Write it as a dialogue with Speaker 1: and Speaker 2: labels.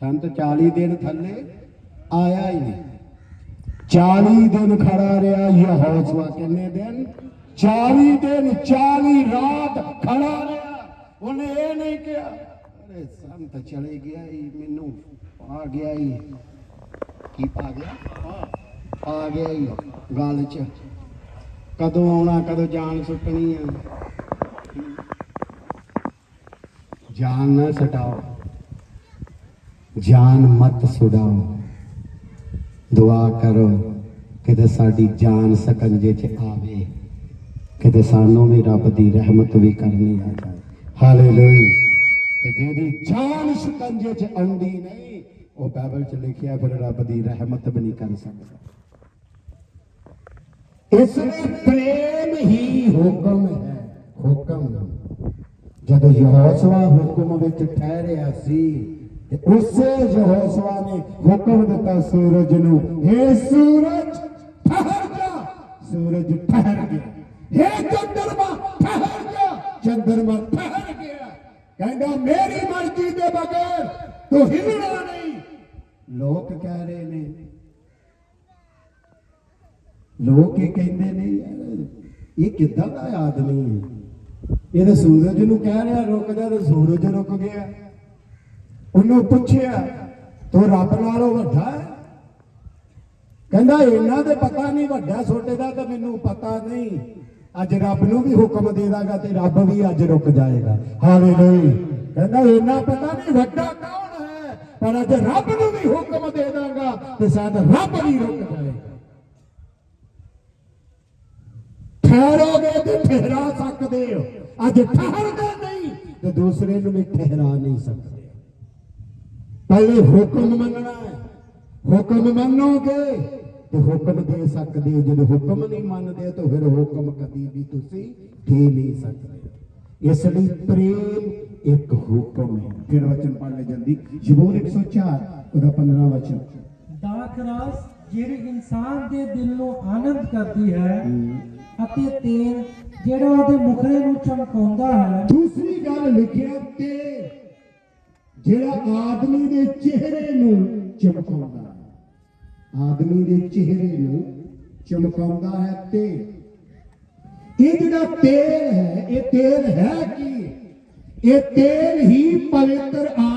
Speaker 1: ਸੰਤ 40 ਦਿਨ ਥੱਲੇ ਆਇਆ ਹੀ ਨਹੀਂ। 40 ਦਿਨ ਖੜਾ ਰਿਹਾ ਯਹੋਸ਼ੂਆ ਕਿੰਨੇ ਦਿਨ? 40 ਦਿਨ 40 ਰਾਤ ਖੜਾ ਰਿਹਾ। ਉਹਨੇ ਇਹ ਨਹੀਂ ਕਿਹਾ, ਅਰੇ ਸੰਤ ਚਲੇ ਗਿਆ ਹੀ, ਮੈਨੂੰ ਆ ਗਿਆ ਹੀ। ਕੀ ਪਾ ਗਿਆ? ਆ ਗਿਆ ਹੀ ਗੱਲ ਚ। ਕਦੋਂ ਆਉਣਾ, ਕਦੋਂ ਜਾਨ ਸੁੱਟਣੀ ਆ। ਜਾਨ ਨਾ ਸਟਾਓ। ਜਾਨ ਮਤ ਸੁਡਾਓ। ਦੁਆ ਕਰੋ ਕਿਤੇ ਸਾਡੀ ਜਾਨ ਸਕੰਜੇ 'ਚ ਆਵੇ। ਕਿਤੇ ਸਾਨੂੰ ਵੀ ਰੱਬ ਦੀ ਰਹਿਮਤ ਵੀ ਕਰਨੀ ਆ ਜਾਏ। ਹਾਲੇਲੂਇਆ ਤੇ ਜਿਹਦੀ ਜਾਨ ਸਕੰਜੇ 'ਚ ਆਉਂਦੀ ਨਹੀਂ, ਉਹ ਬਾਈਬਲ 'ਚ ਲਿਖਿਆ ਫਿਰ ਰੱਬ ਦੀ ਰਹਿਮਤ ਵੀ ਨਹੀਂ ਕਰ ਸਕਦਾ। ਇਸ ਲਈ ਪ੍ਰੇਮ ਹੀ ਹੁਕਮ ਹੈ। ਹੁਕਮ। ਜਦੋਂ ਯਹੋਸ਼ੂਆ ਹੁਕਮ ਵਿੱਚ ਠਹਿਰਿਆ ਸੀ ਉਸੇ ਯਹੋਸ਼ੂਆ ਨੇ ਹੁਕਮ ਦਿੱਤਾ ਸੂਰਜ ਨੂੰ हे ਸੂਰਜ ਠਹਿਰ ਜਾ ਸੂਰਜ ਠਹਿਰ ਗਿਆ हे ਚੰਦਰਮਾ ਠਹਿਰ ਜਾ ਚੰਦਰਮਾ ਠਹਿਰ ਗਿਆ ਕਹਿੰਦਾ ਮੇਰੀ ਮਰਜ਼ੀ ਦੇ ਬਗੈਰ ਤੂੰ ਹਿੱਲਣਾ ਨਹੀਂ ਲੋਕ ਕਹਿ ਰਹੇ ਨੇ ਲੋਕ ਇਹ ਕਹਿੰਦੇ ਨੇ ਯਾਰ ਇਹ ਕਿੱਦਾਂ ਦਾ ਆਦਮੀ ਹੈ ਇਹ ਤਾਂ ਸੂਰਜ ਨੂੰ ਕਹਿ ਰਿਹਾ ਰੁਕ ਜਾ ਤੇ ਸੂਰਜ ਰੁਕ ਗਿਆ ਉਹਨੂੰ ਪੁੱਛਿਆ, ਤੂੰ ਰੱਬ ਨਾਲੋਂ ਵੱਡਾ ਹੈ? ਕਹਿੰਦਾ, ਇਹਨਾਂ ਦੇ ਪਤਾ ਨਹੀਂ ਵੱਡਾ ਛੋਟੇ ਦਾ ਤਾਂ ਮੈਨੂੰ ਪਤਾ ਨਹੀਂ। ਅੱਜ ਰੱਬ ਨੂੰ ਵੀ ਹੁਕਮ ਦੇ ਦਾਂਗਾ ਤੇ ਰੱਬ ਵੀ ਅੱਜ ਰੁਕ ਜਾਏਗਾ। ਹਾਲੇਲੂਇਆ। ਕਹਿੰਦਾ ਇਹਨਾਂ ਪਤਾ ਨਹੀਂ ਵੱਡਾ ਕੌਣ ਹੈ? ਪਰ ਅੱਜ ਰੱਬ ਨੂੰ ਵੀ ਹੁਕਮ ਦੇ ਦਾਂਗਾ ਤੇ ਸ਼ਾਇਦ ਰੱਬ ਵੀ ਰੁਕ ਜਾਏਗਾ। ਠਹਿਰੋਗੇ ਤੇ ਠਹਿਰਾ ਸਕਦੇ ਹੋ। ਅੱਜ ਠਹਿਰਦੇ ਨਹੀਂ ਤੇ ਦੂਸਰੇ ਨੂੰ ਵੀ ਠਹਿਰਾ ਨਹੀਂ ਸਕਦੇ। ਪਹਿਲੇ ਹੁਕਮ ਮੰਨਣਾ ਹੈ। ਹੁਕਮ ਮੰਨੋਗੇ ਤੇ ਹੁਕਮ ਦੇ ਸਕਦੇ ਹੋ। ਜਦੋਂ ਹੁਕਮ ਨਹੀਂ ਮੰਨਦੇ ਤਾਂ ਫਿਰ ਹੁਕਮ ਕਦੀ ਵੀ ਤੁਸੀਂ ਦੇ ਨਹੀਂ ਸਕਦੇ। ਇਸ ਲਈ ਪ੍ਰੇਮ ਇੱਕ ਹੁਕਮ ਹੈ। ਫਿਰ ਵਚਨ ਪੜ੍ਹ ਲੈ ਜਲਦੀ ਜ਼ਬੂਰ 104 ਉਹਦਾ 15 ਵਚਨ।
Speaker 2: ਦਾਖ ਰਸ ਜਿਹੜੀ ਇਨਸਾਨ ਦੇ ਦਿਲ ਨੂੰ ਆਨੰਦ ਕਰਦੀ ਹੈ ਅਤੇ ਤੇਲ ਜਿਹੜਾ ਉਹਦੇ ਮੁਖੜੇ ਨੂੰ ਚਮਕਾਉਂਦਾ ਹੈ।
Speaker 1: ਦੂਸਰੀ ਗੱਲ ਲਿਖਿਆ ਤੇ ਜਿਹੜਾ ਆਦਮੀ ਦੇ ਚਿਹਰੇ ਨੂੰ ਚਮਕਾਉਂਦਾ ਹੈ। ਆਦਮੀ ਦੇ ਚਿਹਰੇ ਨੂੰ ਚਮਕਾਉਂਦਾ ਹੈ ਤੇ ਇਹ ਜਿਹੜਾ ਤੇਲ ਹੈ, ਇਹ ਤੇਲ ਹੈ ਕੀ? ਇਹ ਤੇਲ ਹੀ ਪਵਿੱਤਰ ਆ